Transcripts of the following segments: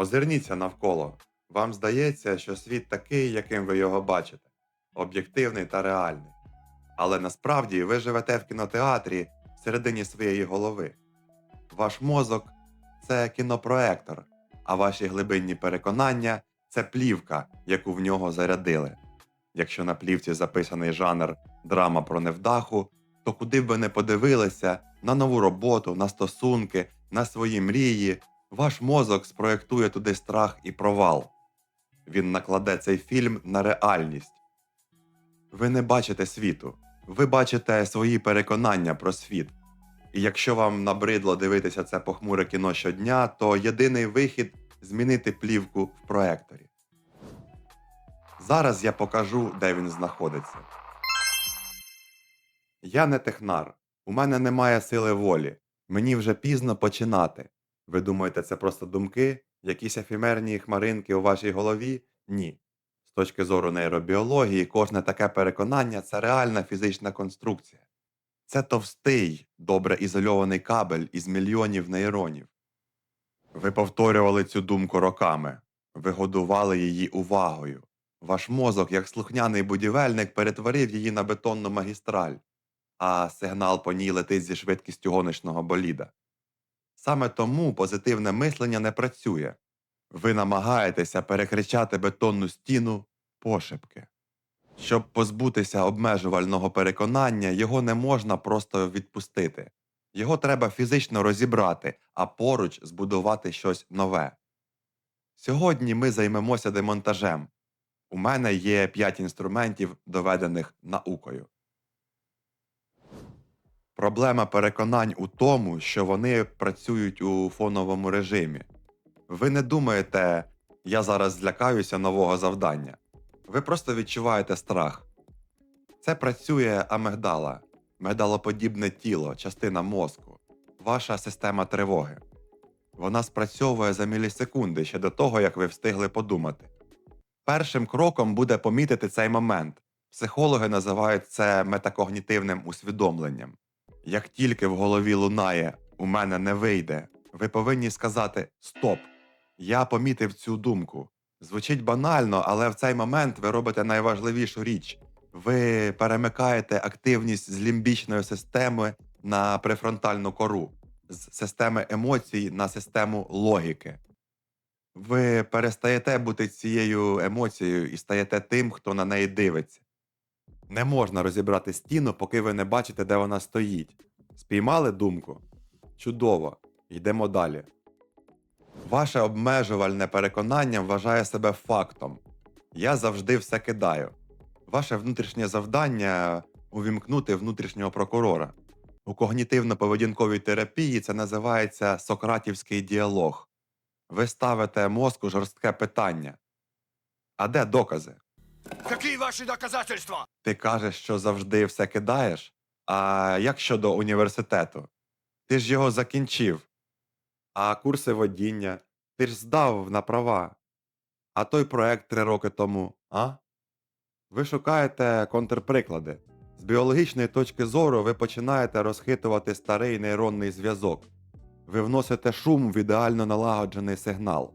Озирніться навколо. Вам здається, що світ такий, яким ви його бачите, об'єктивний та реальний. Але насправді ви живете в кінотеатрі всередині своєї голови. Ваш мозок це кінопроектор, а ваші глибинні переконання це плівка, яку в нього зарядили. Якщо на плівці записаний жанр драма про невдаху, то куди б ви не подивилися на нову роботу, на стосунки, на свої мрії, ваш мозок спроєктує туди страх і провал. Він накладе цей фільм на реальність. Ви не бачите світу, ви бачите свої переконання про світ. І якщо вам набридло дивитися це похмуре кіно щодня, то єдиний вихід змінити плівку в проекторі. Зараз я покажу, де він знаходиться. Я не технар. У мене немає сили волі. Мені вже пізно починати. Ви думаєте, це просто думки? Якісь ефемерні хмаринки у вашій голові? Ні. З точки зору нейробіології, кожне таке переконання це реальна фізична конструкція. Це товстий, добре ізольований кабель із мільйонів нейронів. Ви повторювали цю думку роками, ви годували її увагою. Ваш мозок, як слухняний будівельник, перетворив її на бетонну магістраль, а сигнал по ній летить зі швидкістю гоночного боліда. Саме тому позитивне мислення не працює. Ви намагаєтеся перекричати бетонну стіну пошепки. Щоб позбутися обмежувального переконання, його не можна просто відпустити. Його треба фізично розібрати, а поруч збудувати щось нове. Сьогодні ми займемося демонтажем. У мене є 5 інструментів, доведених наукою. Проблема переконань у тому, що вони працюють у фоновому режимі. Ви не думаєте, я зараз злякаюся нового завдання. Ви просто відчуваєте страх. Це працює амигдала, мигдалоподібне тіло, частина мозку, ваша система тривоги. Вона спрацьовує за мілісекунди ще до того, як ви встигли подумати. Першим кроком буде помітити цей момент. Психологи називають це метакогнітивним усвідомленням. Як тільки в голові лунає у мене не вийде, ви повинні сказати Стоп! Я помітив цю думку. Звучить банально, але в цей момент ви робите найважливішу річ. Ви перемикаєте активність з лімбічної системи на префронтальну кору, з системи емоцій на систему логіки. Ви перестаєте бути цією емоцією і стаєте тим, хто на неї дивиться. Не можна розібрати стіну, поки ви не бачите, де вона стоїть. Спіймали думку? Чудово. Йдемо далі. Ваше обмежувальне переконання вважає себе фактом. Я завжди все кидаю. Ваше внутрішнє завдання увімкнути внутрішнього прокурора. У когнітивно-поведінковій терапії це називається сократівський діалог. Ви ставите мозку жорстке питання. А де докази? Какие ваши доказательства? Ти кажеш, що завжди все кидаєш? А як щодо університету? Ти ж його закінчив. А курси водіння? Ти ж здав на права. А той проект три роки тому, а? Ви шукаєте контрприклади. З біологічної точки зору ви починаєте розхитувати старий нейронний зв'язок. Ви вносите шум в ідеально налагоджений сигнал.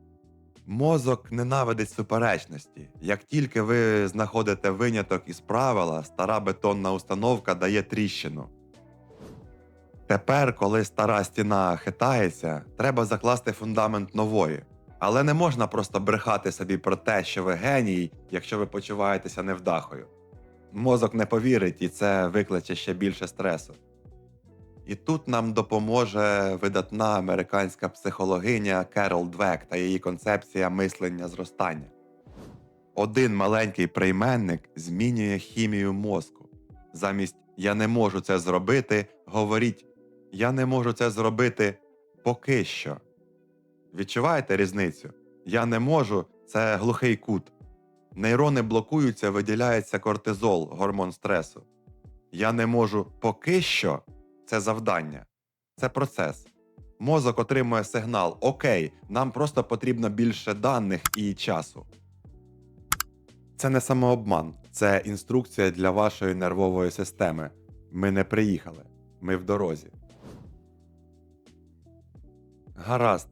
Мозок ненавидить суперечності. Як тільки ви знаходите виняток із правила, стара бетонна установка дає тріщину. Тепер, коли стара стіна хитається, треба закласти фундамент нової. Але не можна просто брехати собі про те, що ви геній, якщо ви почуваєтеся невдахою. Мозок не повірить, і це викличе ще більше стресу. І тут нам допоможе видатна американська психологиня Керол Двек та її концепція мислення зростання. Один маленький прийменник змінює хімію мозку. Замість я не можу це зробити, говоріть я не можу це зробити поки що. Відчуваєте різницю? Я не можу це глухий кут. Нейрони блокуються, виділяється кортизол, гормон стресу. Я не можу поки що це завдання, це процес. Мозок отримує сигнал: Окей, нам просто потрібно більше даних і часу. Це не самообман, це інструкція для вашої нервової системи. Ми не приїхали, ми в дорозі. Гаразд.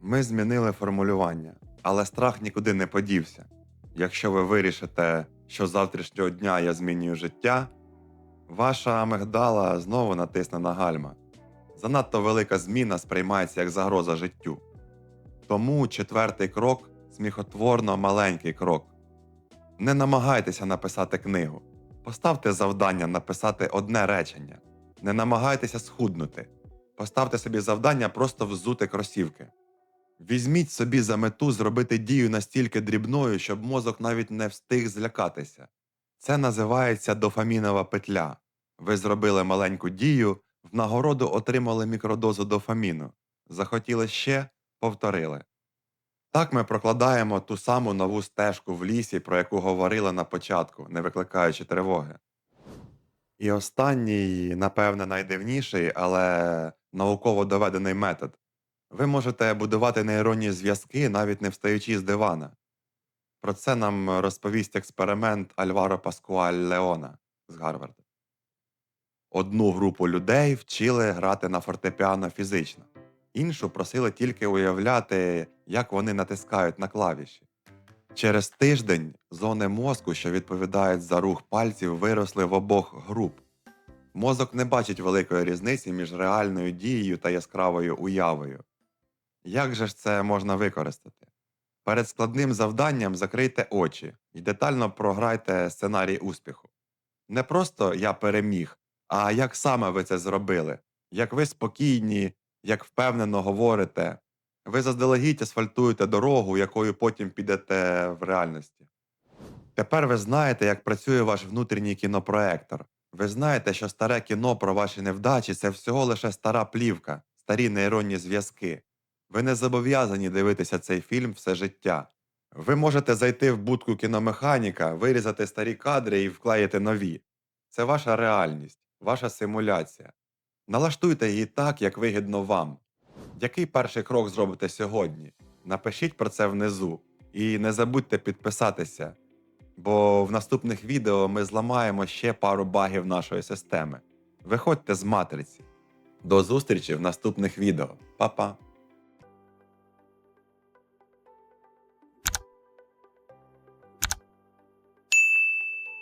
Ми змінили формулювання, але страх нікуди не подівся. Якщо ви вирішите, що з завтрашнього дня я змінюю життя, ваша амигдала знову натисне на гальма. Занадто велика зміна сприймається як загроза життю. Тому четвертий крок сміхотворно маленький крок. Не намагайтеся написати книгу. Поставте завдання написати одне речення. Не намагайтеся схуднути. Поставте собі завдання просто взути кросівки. Візьміть собі за мету зробити дію настільки дрібною, щоб мозок навіть не встиг злякатися. Це називається дофамінова петля. Ви зробили маленьку дію, в нагороду отримали мікродозу дофаміну. Захотіли ще повторили. Так ми прокладаємо ту саму нову стежку в лісі, про яку говорили на початку, не викликаючи тривоги. І останній, напевне, найдивніший, але науково доведений метод. Ви можете будувати нейронні зв'язки, навіть не встаючи з дивана. Про це нам розповість експеримент Альваро Паскуаль Леона з Гарварда. Одну групу людей вчили грати на фортепіано фізично, іншу просили тільки уявляти, як вони натискають на клавіші. Через тиждень зони мозку, що відповідають за рух пальців, виросли в обох груп. Мозок не бачить великої різниці між реальною дією та яскравою уявою. Як же ж це можна використати? Перед складним завданням закрийте очі і детально програйте сценарій успіху. Не просто я переміг, а як саме ви це зробили, як ви спокійні, як впевнено говорите. Ви заздалегідь асфальтуєте дорогу, якою потім підете в реальності. Тепер ви знаєте, як працює ваш внутрішній кінопроектор. Ви знаєте, що старе кіно про ваші невдачі це всього лише стара плівка, старі нейронні зв'язки. Ви не зобов'язані дивитися цей фільм все життя. Ви можете зайти в будку кіномеханіка, вирізати старі кадри і вклеїти нові. Це ваша реальність, ваша симуляція. Налаштуйте її так, як вигідно вам. Який перший крок зробите сьогодні? Напишіть про це внизу. І не забудьте підписатися, бо в наступних відео ми зламаємо ще пару багів нашої системи. Виходьте з матриці. До зустрічі в наступних відео. Па-па!